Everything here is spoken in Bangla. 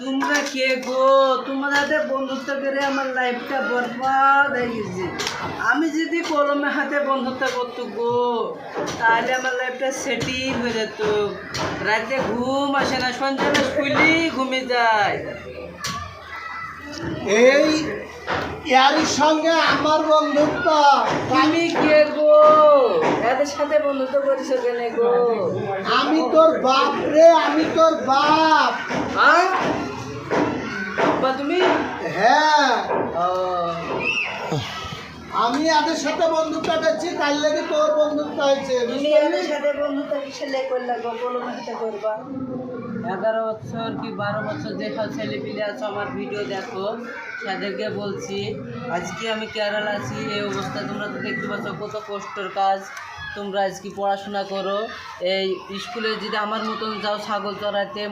তোমরা কে গো? তোমার হাতে বন্ধুত্ব করে আমার লাইফটা বরবাদ হয়ে গেছে। আমি যদি কলমে হাতে বন্ধুত্ব করতো গো তাহলে আমার লাইফটা সেটিং হয়ে যেত। রাতে ঘুম আসে না সন্ধ্যাবেলা শুইলি ঘুমে যায়। এই ইয়ারির সঙ্গে আমার বন্ধুত্ব। আমি কে গো? এদের সাথে বন্ধুত্ব করিস কেন গো? আমি তোর বাপ রে আমি তোর বাপ। হ্যাঁ? আব্বা তুমি? হ্যাঁ ও। আমি এদের সাথে বন্ধুত্ব করছি তার লাগে তোর বন্ধুত্ব হয়েছে তুমি এদের সাথে বন্ধুত্ব কিসে করলে গো কলমে হাতে করবা। এগারো বছর কি বারো বছর যেসব ছেলে পিলে আছো আমার ভিডিও দেখো তাদেরকে বলছি আজকে আমি কেরালা আছি এই অবস্থা তোমরা তো দেখতে পাচ্ছ কত কষ্টর কাজ। তোমরা আজকে পড়াশোনা করো এই স্কুলে যদি আমার মতন যাও ছাগল চড়াইতে